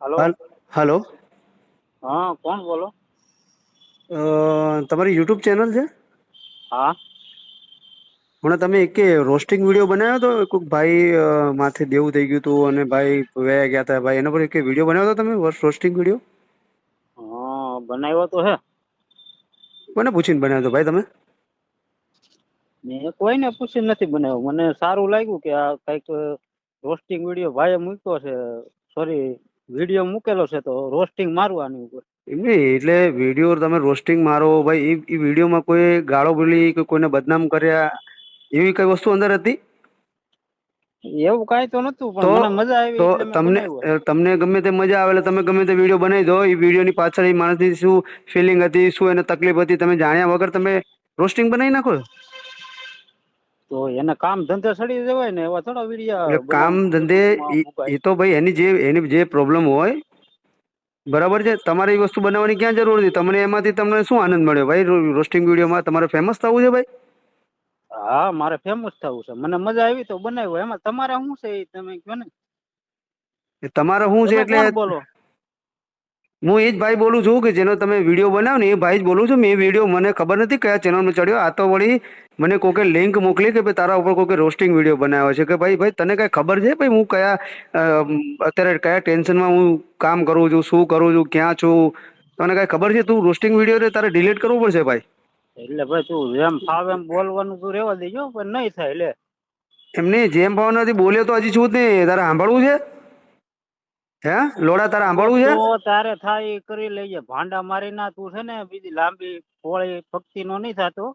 Hello? હા કોણ બોલો? તમારી યુટ્યુબ ચેનલ છે? હા. હમણાં તમે એક રોસ્ટિંગ વીડિયો બનાવ્યો હતો કોઈક ભાઈ માથે દેવું થઈ ગયું હતું અને ભાઈ વયા ગયા હતા ભાઈ એના પર એક વીડિયો બનાવ્યો હતો તમે રોસ્ટિંગ વીડિયો? હા બનાવ્યો તો હે. કોને પૂછીને બનાવ્યો હતો ભાઈ તમે? મેં કોઈને પૂછીને નથી બનાવ્યો. મને સારું લાગ્યું કે આ કંઈક રોસ્ટિંગ વીડિયો ભાઈએ મૂક્યો છે. સોરી વીડિયો મૂકેલો છે તો રોસ્ટિંગ મારવાની ઉપર. એમ નહીં એટલે વીડિયો તમે રોસ્ટિંગ મારો ભાઈ એ વિડીયોમાં કોઈ ગાળો બોલી કે કોઈને બદનામ કર્યા એવી કઈ વસ્તુ અંદર હતી? એવું કાંઈ તો નતું પણ મને મજા આવી તો તમને તમને ગમે તે મજા આવે એટલે તમે ગમે તે વીડિયો બનાવી દો. એ વિડીયોની પાછળ એ માણસની શું ફિલિંગ હતી શું એને તકલીફ હતી તમે જાણ્યા વગર તમે રોસ્ટિંગ બનાવી નાખો તો એને કામ ધંધે સડી જવાય ને એવા થોડા વીડિયો કામ ધંધે એ તો ભાઈ એની જે એની જે પ્રોબ્લેમ હોય બરાબર છે? તમારે એ વસ્તુ બનાવવાની ક્યાં જરૂર હતી? તમને એમાંથી તમને શું આનંદ મળ્યો? ભાઈ રોસ્ટિંગ વિડીયોમાં તમારે ફેમસ થવું છે ભાઈ? હા મારે ફેમસ થવું છે. મને મજા આવી તો બનાવ્યું. એમાં તમારે શું છે એ તમે કહો ને. તમારે શું છે એટલે બોલો? હું એ જ ભાઈ બોલું છું કે જેનો તમે વીડિયો બનાવો ને એ ભાઈ જ બોલું છું. મેં વીડિયો મને ખબર નથી કયા ચેનલમાં ચડ્યો. આ તો વળી મને કોકે લિંક મોકલી કે ભાઈ તારા ઉપર કોકે રોસ્ટિંગ વીડિયો બનાવ્યો છે. કે ભાઈ ભાઈ તને કઈ ખબર છે ભાઈ હું કયા અત્યારે કયા ટેન્શનમાં હું કામ કરું છું શું કરું છું ક્યાં છું? તને કઈ ખબર છે તું રોસ્ટિંગ વીડિયો રે તારે ડિલીટ કરવું પડશે ભાઈ. એટલે ભાઈ તું જેમ ફાવે એમ બોલવાનું તું રેવા દેજો પણ નહીં થાય એટલે એમને જેમ ભાવનાથી બોલ્યો તો હજી છું જ નહીં. તારે સાંભળવું છે? હે? લોડા તારે સાંભળવું છે? તો તારે થાય એ કરી લેજે. ભાંડા મારી ના તું છે ને બીજી લાંબી પોળી ભક્તિ નો નહીં થતો.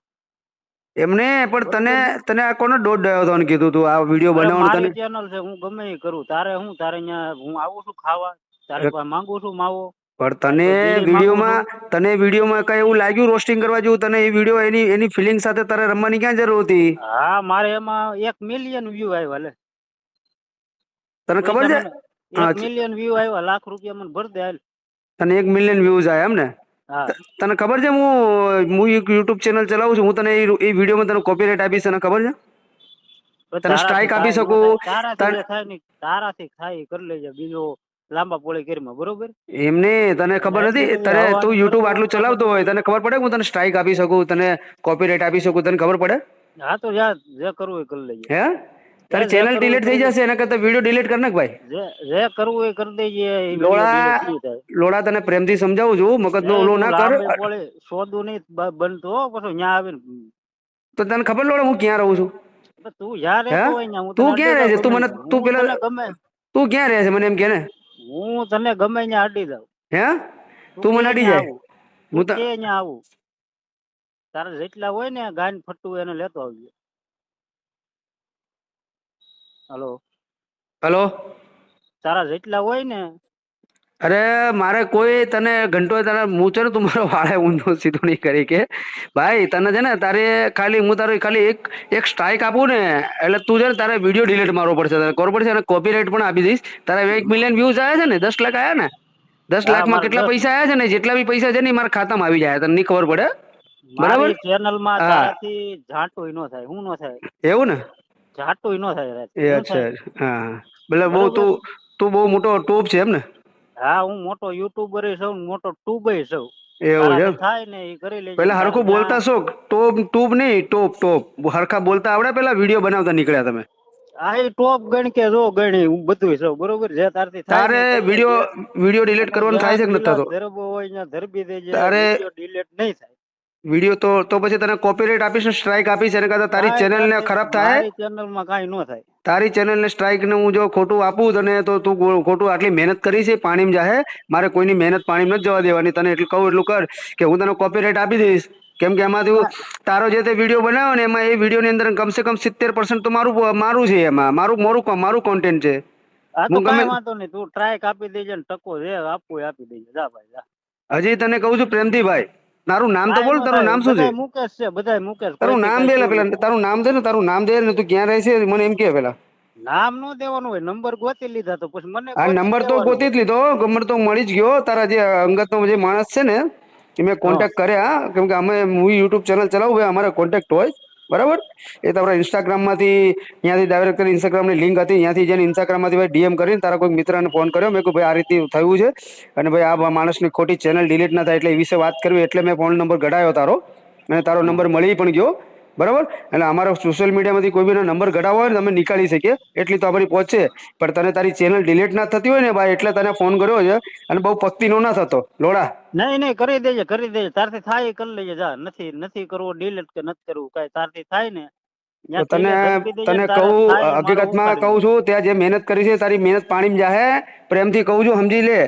એમને પણ તને તને આ કોને દોઢ ડાયો તો કીધું તું? આ વિડિયો બનાવવાનું તને ચેનલ છે હું ગમે એ કરું. તારે હું તારે અહીંયા હું આવું છું ખાવા. તારે પાસે માંગુ છું માવો? પણ તને વિડીયોમાં તને વિડીયોમાં કઈ એવું લાગ્યું રોસ્ટિંગ કરવા જેવું? તને એ વીડિયો એની એની ફિલિંગ સાથે તારે રમવાની ક્યાં જરૂર હતી? હા મારે એમાં એક મિલિયન વ્યૂ આવ્યા લે. તને ખબર છે? એક મિલિયન વ્યૂ આવ્યા લાખ રૂપિયા મને ભર દે તને એક મિલિયન વ્યૂઝ આવ્યા એમ ને? તને ખબર છે હું હું એક યુટ્યુબ ચેનલ ચલાવું છું હું તને એ વિડીયોમાં તને કોપીરાઇટ આપીશ તને ખબર છે? તને strike આપી શકું. તારાથી થાય કરી લેજે બીજો લાંબા પોળી કરીમાં બરોબર? એમને તને ખબર નથી? તને તું યુટ્યુબ આટલું ચલાવતો હોય તને ખબર પડે હું તને સ્ટ્રાઇક આપી શકું તને કોપીરાઇટ આપી શકું તને ખબર પડે? હા તો જા જે કરવું એ કરી લેજે. હે? તારી ચેનલ ડિલીટ થઈ જશે એના કરતા વીડિયો ડિલીટ કર નાખ ભાઈ. જે કરવું એ કરી દેજે થાય. લોડા તને પ્રેમથી સમજાવું છું મગજનો ઓલો ના કર. સોદું નહીં બ- પછી ન્યા આવીને. તો તને ખબર લોડા હું ક્યાં રહું છું? તું યાર તું ક્યાં રહે છે? તું મને- તું પેલા- તું ક્યાં રહે છે મને એમ કે ને? હું તને ગમે ત્યાં અડી દઉં હે? તું મને અડી જાય? હું તું કે ન્યા આવું? તારે જેટલા હોય ને ગાયન ફટ્ટું એને લેતો આવજો. હલો. હલો. તારા જેટલા હોય ને. અરે મારે કોઈ તને ઘંટો તને હું છે ને તું મારો વાળે ઊંધો સીધો નહીં કરી કે. ભાઈ તને છે ને તારે ખાલી હું તારે ખાલી એક એક સ્ટ્રાઇક આપું ને એટલે તું છે ને તારે વીડિયો ડિલીટ મારવો પડશે તારે ખબર પડશે અને કોપીરાઇટ પણ આપી દઈશ. તારે એક મિલિયન વ્યૂઝ આવ્યા છે ને દસ લાખ આવ્યા ને? દસ લાખમાં કેટલા પૈસા આવ્યા છે ને જેટલા બી પૈસા છે ને મારા ખાતામાં આવી જાય તને નહીં ખબર પડે? બરાબર? ચેનલમાં ઝાંટો ન થાય હું ન થાય. એવું ને? ઝાંટુંય ન થાય. એ અચ્છા હા એટલે બહુ તું તું બહુ મોટો ટોપ છે એમ ને? હા હું મોટો યુટ્યુબર છું મોટો ટ્યુબર છું. એવું છે થાય ને એ કરી લેજો. પેલા હરખું બોલતા છો ટોપ ટૂબ નહીં ટોપ ટોપ. હરખા બોલતા આવડે પેલા વીડિયો બનાવતા નીકળ્યા તમે? આ એ ટોપ ગણ કે જો ગણી હું બધું છું બરોબર જે તારથી થાય તારે વીડિયો વીડિયો ડિલીટ કરવાનું થાય છે કે નથી થતો? ધરબો હોય ને ધરબી દેજે તારે- ડિલીટ નહીં થાય. વીડિયો તો તો પછી તને કોપીરાઇટ આપીશ ને સ્ટ્રાઇક આપીશ એને કરતા તારી ચેનલ ને ખરાબ થાય? ચેનલમાં કાંઈ ન થાય. તારી ચેનલ ને સ્ટ્રાઇક ને હું જો ખોટું આપું તને તો તું ખોટું આટલી મહેનત કરી છે પાણીમાં જાહે. મારે કોઈની મહેનત પાણીમાં નથી જવા દેવાની. તને એટલું કહું એટલું કર કે હું તને કોપીરાઇટ આપી દઈશ. કેમ કે એમાંથી તારો જે તે વીડિયો બનાવ્યો ને એમાં એ વીડિયો ની અંદર કમસે કમ સિત્તેર પર્સન્ટ તો મારું મારું છે એમાં. મારું મારું મારું કોન્ટેન્ટ છે. હું ગમે- વાંધો નહીં. તું ટ્રાય આપી દેજે ને ટકો જે આપવું આપી દેજે. જા ભાઈ જા. હજી તને કહું છું પ્રેમથી ભાઈ તારું નામ તો બોલ તારું નામ શું છે? મુકેશ છે બધાય મુકેશ તારું નામ દે પેલા તારું નામ દે ને તારું નામ દે ને તું ક્યાં રહે છે? મને એમ કે પેલા. નામ નો દેવાનું હોય નંબર ગોતી લીધા તો પછી મને આ નંબર તો. ગોતી જ લીધો નંબર તો મળી જ ગયો. તારા જે અંગતનો જે માણસ છે ને એ મેં કોન્ટેક્ટ કર્યા. કેમ કે અમે હું યુટ્યુબ ચેનલ ચલાવું અમારે કોન્ટેક્ટ હોય. બરાબર? એ તમારા ઇન્સ્ટાગ્રામમાંથી ત્યાંથી ડાયરેક્ટ કરી ઇન્સ્ટાગ્રામની લિંક હતી. ત્યાંથી જેને ઇન્સ્ટાગ્રામમાંથી ભાઈ ડીએમ કરીને તારા કોઈ મિત્રને ફોન કર્યો. મેં કહ્યું ભાઈ, આ રીતે થયું છે. અને ભાઈ, આ માણસની ખોટી ચેનલ ડિલીટ ના થાય એટલે એ વિશે વાત કરવી. એટલે મેં ફોન નંબર ઘડાયો તારો. અને તારો નંબર મળી પણ ગયો. બરાબર? એટલે અમારા સોશિયલ મીડિયામાંથી કોઈ બી નંબર ઘડાવો હોય ને તમે નીકાળી શકીએ. એટલી તો અમારી પહોંચ છે. પણ તને તારી ચેનલ ડિલીટ ના થતી હોય ને ભાઈ એટલે તને ફોન કર્યો છે અને બહુ પક્તિનો ના થતો. લોડા. નહીં નહીં કરી દેજે કરી દેજે. તારથી થાય કરી લેજે જા. નથી નથી કરવો ડિલીટ કે નથી કરવું કાંઈ તારથી થાય ને. તને તને કહું હકીકતમાં કહું છું ત્યાં જે મહેનત કરી છે તારી મહેનત પાણીમાં જાહે. પ્રેમથી કહું છું સમજી લે.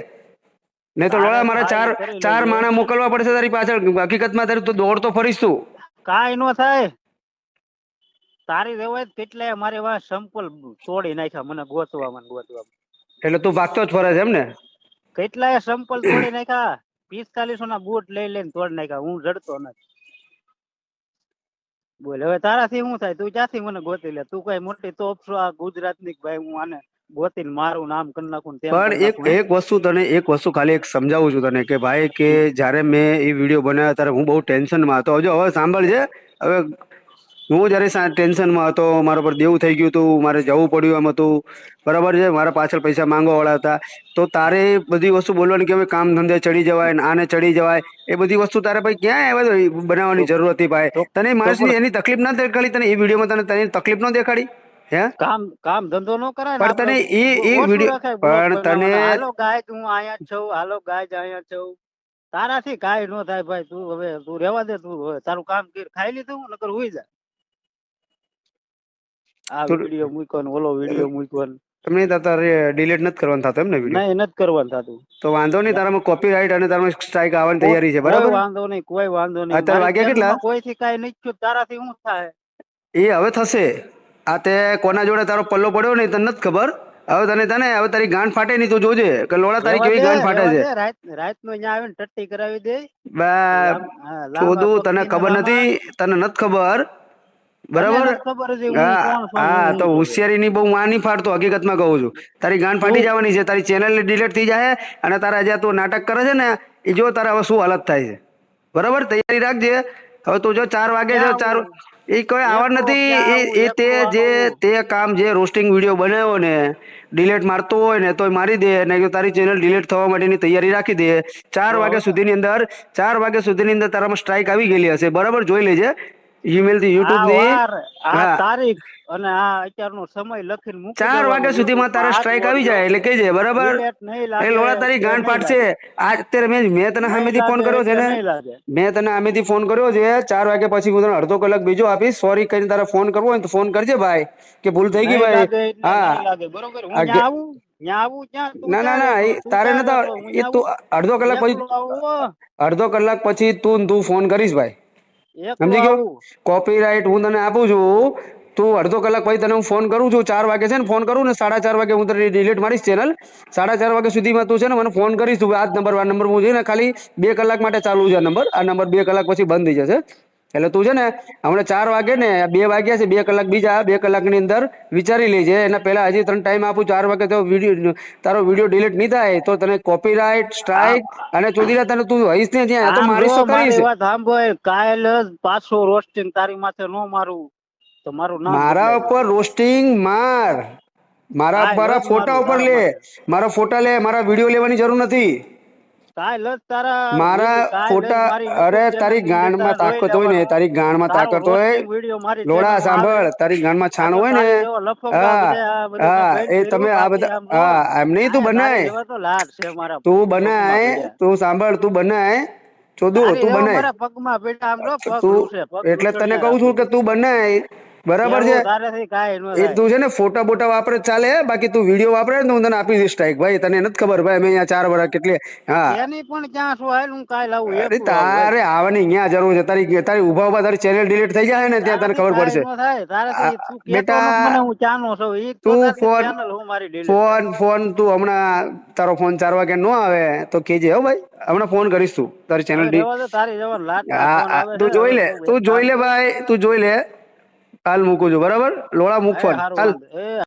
નહીં તો લોડા મારા ચાર ચાર. માણા મોકલવા પડશે તારી પાછળ. હકીકતમાં તારી દોડ દોડતો ફરીશ તું. કાંઈ નો થાય. તારી રેવાય કેટલાય મારી વાં સંપલ તોડી નાખ્યા મને ગોતવામાં ગોતવામાં. એટલે તું ભાગતો જ ફરે છે એમ ને? કેટલાય સંપલ તોડી નાખ્યા. પિસ્તાલીસો ના બૂટ લઈ લઈને તોડી નાખ્યા. હું જડતો નથી. બોલ હવે તારાથી શું થાય? તું ક્યાંથી મને ગોતી લે? તું કઈ મોટી તોપ છો? આ ગુજરાતની ભાઈ હું આને ગોતીને મારું નામ કરી નાખું પણ એક એક વસ્તુ તને એક વસ્તુ ખાલી એક સમજાવું છું તને કે ભાઈ કે જ્યારે મેં એ વીડિયો બનાવ્યો ત્યારે હું બહુ ટેન્શનમાં હતો. હજુ હવે સાંભળજે હવે હું જ્યારે ટેન્શનમાં હતો મારા પર દેવું થઈ ગયું હતું મારે જવું પડ્યું એમ હતું. બરાબર છે? મારા પાછળ પૈસા માંગવા વાળા હતા. તો તારે બધી વસ્તુ બોલવાની કે હવે કામ ધંધે ચડી જવાય ને આને ચડી જવાય એ બધી વસ્તુ તારે ભાઈ ક્યાં આવે બનાવવાની જરૂર હતી ભાઈ? તને માણસની એની તકલીફ ના દેખાડી તને એ વિડીયોમાં તને તને તકલીફ ન દેખાડી? હે? કામ કામ ધંધો નો કરાય પણ તને આપણે ઈ- ઈ ઓછું વિડીયો- રખાય, પણ તને- હાલો ગાય હું અહીંયા છું હાલો ગાય અહીંયા છું. તારાથી કાંઈ નો થાય ભાઈ તું હવે તું રહેવા દે તું હવે તારું કામ કર ખાઈ લીધું નકર હુઈ જા. આ તું- વીડિયો ને ઓલો વીડિયો મૂક્યો ને. તમને તારે ડિલીટ નથી કરવાનું થતું એમ ને વીડિયો નહીં નથી કરવાનું થતું. તો વાંધો નહીં તારામાં કોપીરાઇટ અને તારામાં સ્ટ્રાઇક આવવાની તૈયારી છે બરાબર? વાંધો નહીં કોઈ વાંધો નહીં. અત્યારે વાગ્યા કેટલા? કોઈ થી કાંઈ નહીં થયું તારાથી શું થાય. એ હવે થશે. આ તે કોના જોડે તારો પલ્લો પડ્યો નહીં તને નથી ખબર? હવે તને તને હવે તારી ગાંઠ ફાટે નહીં તું જોજે કે લોડા તારી કેવી ગાંઠ ફાટે છે? રાત નો અહીંયા આવીને ટટ્ટી કરાવી દે. બા હા, તને ખબર નથી તને નથી ખબર? બરાબર? હું તો હોશિયારી ની બહુ માની ફાડતો હકીકતમાં કહું છું. તારી ગાંઠ ફાટી જવાની છે તારી ચેનલ ડિલીટ થઈ જાય અને તારા જે તું નાટક કરે છે ને એ જો તારા હવે શું હાલત થાય છે. બરાબર? તૈયારી રાખજે. હવે તું જો ચાર વાગે જો ચાર? એ કોઈ આવવાનું નથી. એ એ તે જે તે કામ જે રોસ્ટિંગ વીડિયો બનાવ્યો ને ડિલેટ મારતો હોય ને તોય મારી દે. ને કે તારી ચેનલ ડિલેટ થવા માટેની તૈયારી રાખી દે. ચાર વાગ્યા સુધીની અંદર ચાર વાગ્યા સુધીની અંદર તારામાં સ્ટ્રાઇક આવી ગયેલી હશે. બરાબર? જોઈ લેજે. ઈમેલથી યુટ્યુબની આ તારીખ અને આ અત્યારનો સમય લખીને મૂકી ચાર. વાગ્યા સુધીમાં તારા સ્ટ્રાઇક આવી જાય એટલે કહેજે બરાબર? એ લોડા તારી ગાંઠ પાડશે આજ અત્યારે મેં મેં તને સામેથી ફોન કર્યો છે ને? મેં તને સામેથી ફોન કર્યો છે. ચાર વાગ્યા પછી હું તને અડધો કલાક બીજો આપીશ. સોરી કરીને તારે ફોન કરવો હોય તો ફોન કરજે ભાઈ કે ભૂલ થઈ ગઈ ભાઈ. હા. બરોબર? હું આવું ના ના ના તારે નતા એ તું અડધો કલાક પછી. અડધો કલાક પછી તું તું ફોન કરીશ ભાઈ. સમજી ગયો. કોપીરાઇટ હું તને આપું છું તું અડધો કલાક પછી તને હું ફોન કરું છું ચાર વાગે છે ને ફોન કરું ને સાડા ચાર વાગે હું તને ડિલીટ મારીશ ચેનલ સાડા ચાર વાગે સુધીમાં તું છે ને મને ફોન કરીશ તું આ જ નંબર આ નંબર હું છે ને ખાલી બે કલાક માટે ચાલુ છે આ નંબર આ નંબર બે કલાક પછી બંધ થઈ જશે. એટલે તું છે ને હમણાં ચાર વાગે ને બે વાગ્યા છે બે કલાક બીજા બે કલાકની અંદર વિચારી લેજે. એના પહેલા હજી તને ટાઈમ આપું ચાર વાગે તો વીડિયો તારો વીડિયો ડિલીટ નહીં થાય તો તને કોપીરાઇટ સ્ટ્રાઇક અને ચોદીરા તને તું હઈશ ને ત્યાં તો મારી તો કરીશ? વાત સાંભળ કાલ પાછો રોસ્ટિંગ તારી માથે નો મારું. તો મારું નામ મારા ઉપર રોસ્ટિંગ માર. મારા મારા ફોટા ઉપર લે. મારા. ફોટા લે મારા વીડિયો લેવાની જરૂર નથી. મારા ફોટા અરે તારી ગાંડમાં તાકાત હોય ને તારી ગાંડમાં તાકાત હોય લોડા સાંભળ. તારી ગાંડમાં છાણ હોય ને હા હા એ તમે આ બધા હા એમ નહીં તું બનાય. તો બનાય તું સાંભળ તું બનાય. ચોદુ તું બનાય. એટલે તને કઉ કહું છું કે તું બનાય. બરાબર છે? એ તું છે ને ફોટા બોટા વાપરે ચાલે બાકી તું વીડિયો વાપરે ને હું તને આપી દઈશ સ્ટ્રાઇક ભાઈ તને નથી ખબર ભાઈ મેં અહીંયા ચાર વર્ષ કેટલી હા. એની પણ ક્યાં શું હાલ હું કાંઈ લાવું અરે તારે આવવાની અહીંયા જરૂર છે. તારી તારી ઊભા ઊભા તારી ચેનલ ડિલીટ થઈ જાય ને ત્યાં તને ખબર પડશે. બેટા, હું ચાનો છું. તું ફોન- ફોન ફોન તું હમણાં તારો ફોન ચાર વાગે નો આવે તો કેજે હો ભાઈ. હમણાં ફોન કરીશ તું તારી ચેનલ આવે તું જોઈ લે તું જોઈ લે ભાઈ તું જોઈ લે. હાલ મૂકું છું બરાબર? લોળા મૂક એ હાલ